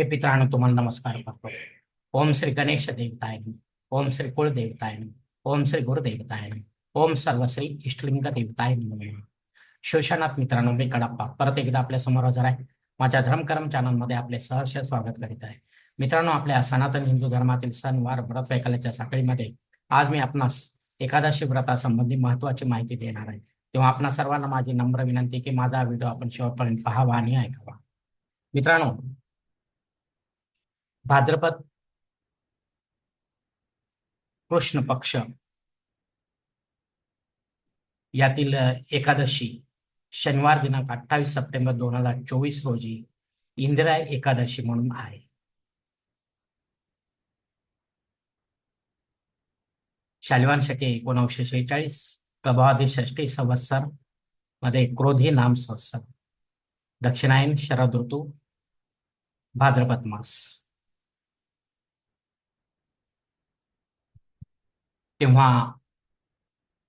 हे पितरांनो तुम्हाला नमस्कार करतो. ओम श्री गणेश देवताय ओम श्री कुळ देवताय ओम श्री गुरुदेवताय ओम सर्वश्री इष्टलिंग देवताय शोषणात मित्रांनो मी कडप्पा. परत एकदा आपल्यासमोर हजर आहे. माझ्या धर्मकर्म चॅनलमध्ये आपले सहर्ष स्वागत करीत आहे. मित्रांनो आपल्या सनातन हिंदू धर्मातील सण वार व्रत वैकल्याच्या साखळीमध्ये आज मी आपणास एकादशी व्रतासंबंधी महत्वाची माहिती देणार आहे. तेव्हा आपणा सर्वांना माझी नम्र विनंती की माझा व्हिडिओ आपण शेवटपर्यंत पाहावा आणि ऐकावा. मित्रांनो भाद्रपद कृष्ण पक्ष यातील एकादशी शनिवार दिनांक अठ्ठावीस सप्टेंबर दोन हजार चोवीस रोजी इंदिरा एकादशी म्हणून आहे. शालिवान शके एकोणीसशे शेहेचाळीस प्रभावादी षष्टी संवत्सरमध्ये क्रोधी नाम संवत्सर दक्षिणायन शरद ऋतू भाद्रपद मास. तेव्हा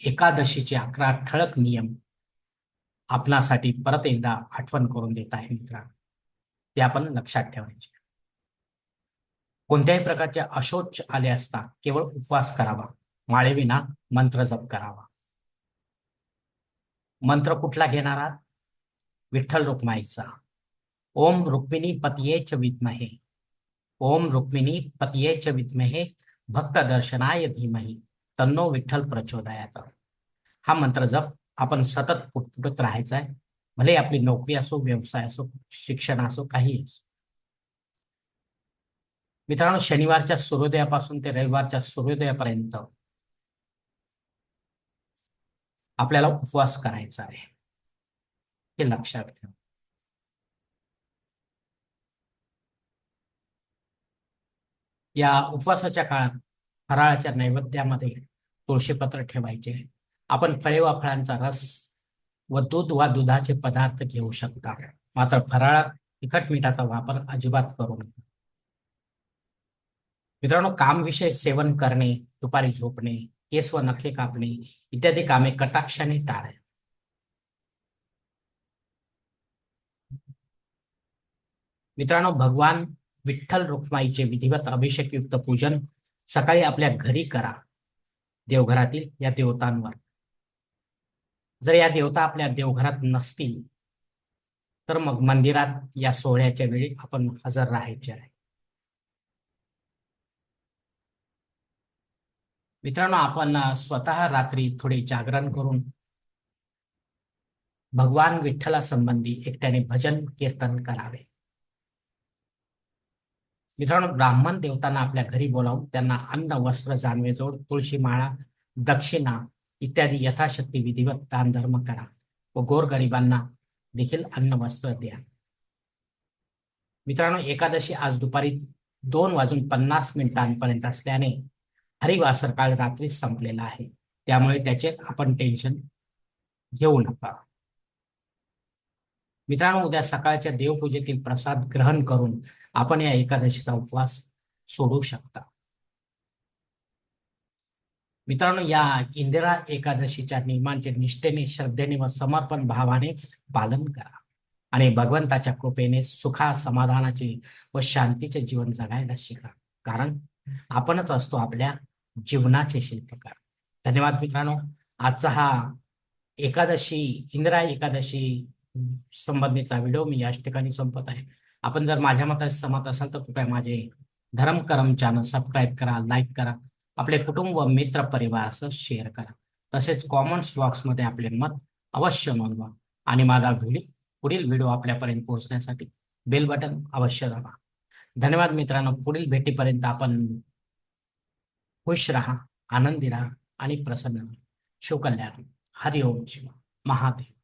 एकादशीचे अकरा ठळक नियम आपणासाठी परत एकदा आठवण करून देत आहे मित्रांनो ते आपण लक्षात ठेवायचे. कोणत्याही प्रकारचे अशोच आले असता केवळ उपवास करावा. माळेविना मंत्र जप करावा. मंत्र कुठला घेणार आहात? विठ्ठल रुक्माईचा. ओम रुक्मिणी पतियेच विद्महे. ओम रुक्मिणी पतियेच विद्महे. भक्त दर्शनाय धीमही. तन्नो विठ्ठल प्रचोदयात. हा मंत्र जप आपण सतत पुटपुटत राहायचा आहे भले आपली नोकरी असो व्यवसाय असो शिक्षण असो काही असो. मित्रांनो शनिवारच्या सूर्योदयापासून ते रविवारच्या सूर्योदयापर्यंत आपल्याला उपवास करायचा आहे. हे लक्षात ठेवा. या उपवासाच्या काळात फराळाच्या नैवेद्यामध्ये तुळशीपत्र ठेवायचे. आपण फळे वा फळांचा रस व दूध वा दुधाचे पदार्थ घेऊ शकता. मात्र फराळात तिखट मिठाचा वापर अजिबात करू नका. मित्रांनो कामविषय सेवन करणे दुपारी झोपणे केस व नखे कापणे इत्यादी कामे कटाक्षाने टाळा मित्रांनो भगवान विठ्ठल रुक्माईचे विधिवत अभिषेकयुक्त पूजन सकाळी आपल्या घरी करा. देवघरातील या देवतांवर. जर या देवता आपल्या देवघरात नसतील तर मग मंदिरात या सोहळ्याच्या वेळी आपण हजर राहायचे आहे. मित्रांनो आपण स्वतः रात्री थोडे जागरण करून भगवान विठ्ठलासंबंधी एकट्याने भजन कीर्तन करावे. मित्रांनो ब्राह्मण देवतांना आपल्या घरी बोलावून त्यांना अन्न वस्त्र जानवेजोड तुळशी माळा दक्षिणा इत्यादी यथाशक्ती विधिवत दान धर्म करा व गोरगरिबांना देखील अन्न वस्त्र द्या. मित्रांनो एकादशी आज दुपारी दोन वाजून पन्नास मिनिटांपर्यंत असल्याने हरिवासर काळ रात्री संपलेला आहे. त्यामुळे त्याचे आपण टेन्शन घेऊ नका. मित्रांनो उद्या सकाळच्या देवपूजेतील प्रसाद ग्रहण करून आपण या एकादशीचा उपवास सोडू शकता. मित्रांनो या इंदिरा एकादशीच्या नियमांचे निष्ठेने श्रद्धेने व समर्पण भावाने पालन करा आणि भगवंताच्या कृपेने सुखा समाधानाचे व शांतीचे जीवन जगायला शिका. कारण आपणच असतो आपल्या जीवनाचे शिल्पकार. धन्यवाद मित्रांनो. आजचा हा एकादशी इंदिरा एकादशी संबंधीचा व्हिडिओ मी याच ठिकाणी संपत आहे. आपण जर माझ्या मताशी सहमत असाल तर कृपया माझे धर्म करम चॅनल सबस्क्राईब करा लाईक करा. आपले कुटुंब व मित्र परिवारासह शेअर करा. तसेच कॉमेंट्स बॉक्समध्ये आपले मत अवश्य नोंदवा. आणि माझा व्हिडिओ पुढील व्हिडिओ आपल्यापर्यंत पोहोचण्यासाठी बेल बटन अवश्य दाबा. धन्यवाद मित्रांनो. पुढील भेटीपर्यंत आपण खुश राहा आनंदी राहा आणि प्रसन्न राहा. शिवकल्याण हरिओम शिव महादेव.